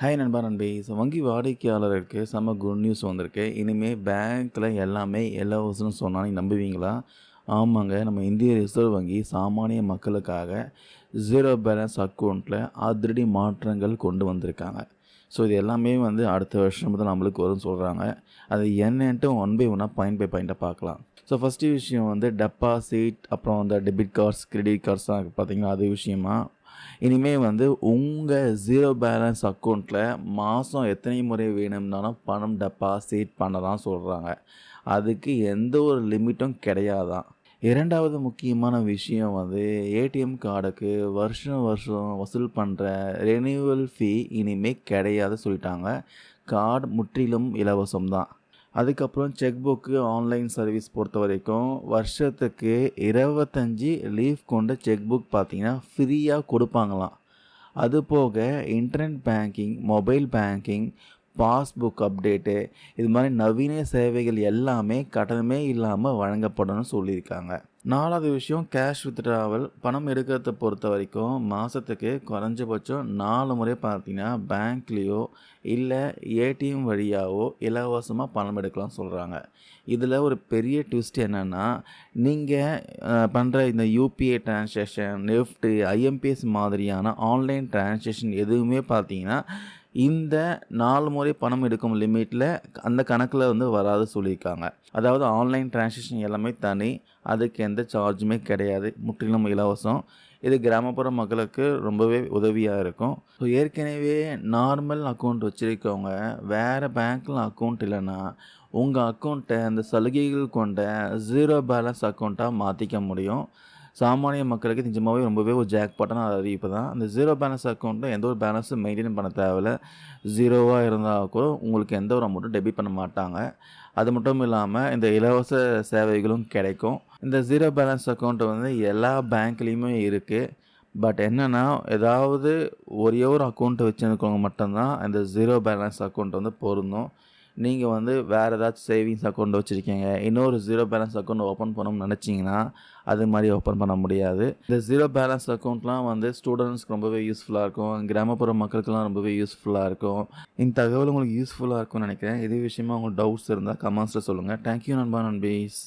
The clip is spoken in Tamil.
ஹாய் நண்பா நண்பி. ஸோ வங்கி வாடிக்கையாளருக்கு செம்ம குட் நியூஸ் வந்திருக்கு. இனிமேல் பேங்க்கில் எல்லாமே இலவசம்னு சொன்னால் நீங்கள் நம்புவீங்களா? ஆமாங்க. நம்ம இந்திய ரிசர்வ் வங்கி சாமானிய மக்களுக்காக ஜீரோ பேலன்ஸ் அக்கௌண்ட்டில் அதிரடி மாற்றங்கள் கொண்டு வந்திருக்காங்க. ஸோ இது எல்லாமே வந்து அடுத்த வருஷம் தான் நம்மளுக்கு வரும்னு சொல்கிறாங்க அது என்னன்ட்டு ஒன் பை ஒன்னாக பாயிண்ட் பை பாயிண்ட்டாக பார்க்கலாம். ஸோ ஃபஸ்ட்டு விஷயம் வந்து டெபாசிட் அப்புறம் அந்த டெபிட் கார்ட்ஸ் கிரெடிட் கார்ட்ஸ்லாம் பார்த்தீங்கன்னா அது விஷயமா? இனிமேல் வந்து உங்கள் ஜீரோ பேலன்ஸ் அக்கௌண்ட்டில் மாதம் எத்தனை முறை வேணும்னாலும் பணம் டெபாசிட் பண்ணலாம் சொல்கிறாங்க அதுக்கு எந்த ஒரு லிமிட்டும் கிடையாதான். இரண்டாவது முக்கியமான விஷயம் வந்து ஏடிஎம் கார்டுக்கு வருஷம் வருஷம் வசூல் பண்ணுற ரெனியூவல் ஃபீ இனிமேல் கிடையாது சொல்லிட்டாங்க. கார்டு முற்றிலும் இலவசம் தான் அதுக்கப்புறம் செக் புக்கு ஆன்லைன் சர்வீஸ் பொறுத்த வரைக்கும் வருஷத்துக்கு இருபத்தஞ்சி லீவ் கொண்ட செக் புக் பார்த்திங்கன்னா ஃப்ரீயாக கொடுப்பாங்களாம். அது போக internet banking mobile banking passbook update இது மாதிரி நவீன சேவைகள் எல்லாமே கடனமே இல்லாமல் வழங்கப்படணும்னு சொல்லியிருக்காங்க. நாலாவது விஷயம் கேஷ் வித்ட்ராவல் பணம் எடுக்கிறத பொறுத்த வரைக்கும் மாதத்துக்கு குறைஞ்சபட்சம் நாலு முறை பார்த்தீங்கன்னா பேங்க்லேயோ இல்லை ஏடிஎம் வழியாகவோ இலவசமாக பணம் எடுக்கலாம் சொல்கிறாங்க இதில் ஒரு பெரிய ட்விஸ்ட் என்னென்னா நீங்கள் பண்ணுற இந்த யூபிஐ டிரான்சாக்ஷன் நெஃப்ட்டு ஐஎம்பிஎஸ் மாதிரியான ஆன்லைன் டிரான்சாக்ஷன் எதுவுமே பார்த்தீங்கன்னா இந்த நாலு முறை பணம் எடுக்கும் லிமிட்டில் அந்த கணக்கில் வந்து வராது சொல்லியிருக்காங்க. அதாவது ஆன்லைன் டிரான்சாக்ஷன் எல்லாமே தனி அதுக்கு எந்த சார்ஜுமே கிடையாது. முற்றிலும் இலவசம். இது கிராமப்புற மக்களுக்கு ரொம்பவே உதவியாக இருக்கும். ஸோ ஏற்கனவே நார்மல் அக்கௌண்ட் வச்சுருக்கவங்க வேறு பேங்க்கில் அக்கௌண்ட் இல்லைன்னா உங்கள் அக்கௌண்ட்டை அந்த சலுகைகள் கொண்ட ஜீரோ பேலன்ஸ் அக்கௌண்ட்டாக மாற்றிக்க முடியும். சாமானிய மக்களுக்கு நிஜமாகவே ரொம்பவே ஒரு ஜாக்பாட்டான அறிவிப்பு தான். அந்த ஜீரோ பேலன்ஸ் அக்கௌண்ட்டில் எந்த ஒரு பேலன்ஸும் மெயின்டைன் பண்ண தேவையில்ல. ஜீரோவாக இருந்தால் கூட உங்களுக்கு எந்த ஒரு அமௌண்ட்டும் டெபிட் பண்ண மாட்டாங்க. அது மட்டும் இல்லாமல் இந்த இலவச சேவைகளும் கிடைக்கும். இந்த ஜீரோ பேலன்ஸ் அக்கௌண்ட் வந்து எல்லா பேங்க்லேயுமே இருக்குது பட் என்னென்னா ஏதாவது ஒரே ஒரு அக்கௌண்ட்டை வச்சுருக்கவங்க மட்டும்தான் இந்த ஜீரோ பேலன்ஸ் அக்கௌண்ட் வந்து பொருந்தும். நீங்கள் வந்து வேறு ஏதாச்சும் சேவிங்ஸ் அக்கௌண்ட் வச்சுருக்கீங்க இன்னொரு ஜீரோ பேலன்ஸ் அக்கௌண்ட் ஓப்பன் பண்ணணும்னு நினச்சிங்கன்னா அது மாதிரி ஓப்பன் பண்ண முடியாது. இந்த ஜீரோ பேலன்ஸ் அக்கௌண்ட்லாம் வந்து ஸ்டூடெண்ட்ஸ்க்கு ரொம்பவே யூஸ்ஃபுல்லாக இருக்கும். கிராமப்புற மக்களுக்கெல்லாம் ரொம்பவே யூஸ்ஃபுல்லாக இருக்கும். இந்த தகவல் உங்களுக்கு யூஸ்ஃபுல்லாக இருக்கும்னு நினைக்கிறேன். இதே விஷயமா உங்களுக்கு டவுட்ஸ் இருந்தால் கமெண்ட்ஸில் சொல்லுங்கள் தேங்க்யூ நண்பா நண்பீஸ்.